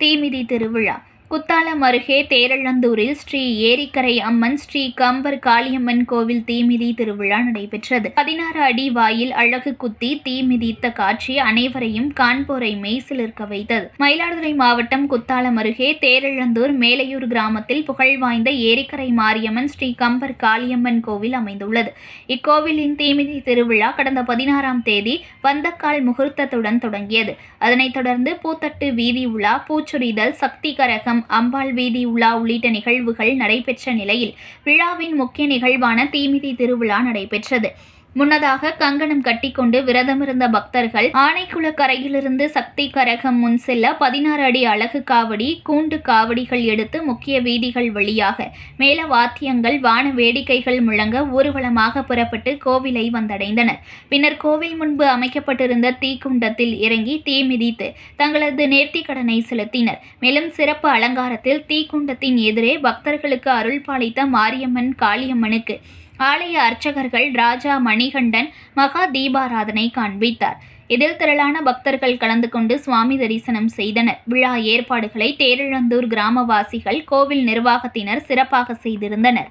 தீமிதி திருவிழா. குத்தாலம் அருகே தேரழந்தூரில் ஸ்ரீ ஏரிக்கரை அம்மன் ஸ்ரீ கம்பர் காளியம்மன் கோவில் தீமிதி திருவிழா நடைபெற்றது. பதினாறு அடி வாயில் அழகு குத்தி தீ மிதித்த காட்சி அனைவரையும் காண்போரை மெய்சிலிருக்க வைத்தது. மயிலாடுதுறை மாவட்டம் குத்தாலம் அருகே தேரழந்தூர் மேலையூர் கிராமத்தில் புகழ்வாய்ந்த ஏரிக்கரை மாரியம்மன் ஸ்ரீ கம்பர் காளியம்மன் கோவில் அமைந்துள்ளது. இக்கோவிலின் தீமிதி திருவிழா கடந்த பதினாறாம் தேதி வந்தக்கால் முகூர்த்தத்துடன் தொடங்கியது. அதனைத் தொடர்ந்து பூத்தட்டு வீதி உலா பூச்சொரிதல் சக்தி கரகம் அம்பாள் வீதி உலா உள்ளிட்ட நிகழ்வுகள் நடைபெற்ற நிலையில் விழாவின் முக்கிய நிகழ்வான தீமிதி திருவிழா நடைபெற்றது. முன்னதாக கங்கணம் கட்டிக்கொண்டு விரதமிருந்த பக்தர்கள் ஆனைக்குள கரையிலிருந்து சக்தி கரகம் முன் செல்ல பதினாறு அடி அழகு காவடி கூண்டு காவடிகள் எடுத்து முக்கிய வீதிகள் வழியாக மேல வாத்தியங்கள் வான வேடிக்கைகள் முழங்க ஊர்வலமாக புறப்பட்டு கோவிலை வந்தடைந்தனர். பின்னர் கோவில் முன்பு அமைக்கப்பட்டிருந்த தீக்குண்டத்தில் இறங்கி தீ மிதித்து தங்களது நேர்த்தி கடனை செலுத்தினர். மேலும் சிறப்பு அலங்காரத்தில் தீக்குண்டத்தின் எதிரே பக்தர்களுக்கு அருள் பாலித்த மாரியம்மன் காளியம்மனுக்கு ஆலய அர்ச்சகர்கள் ராஜா மணிகண்டன் மகா தீபாராதனை காண்பித்தார் இதில் திரளான பக்தர்கள் கலந்து கொண்டு சுவாமி தரிசனம் செய்தனர் விழா ஏற்பாடுகளை தேரிழந்தூர் கிராமவாசிகள் கோவில் நிர்வாகத்தினர் சிறப்பாக செய்திருந்தனர்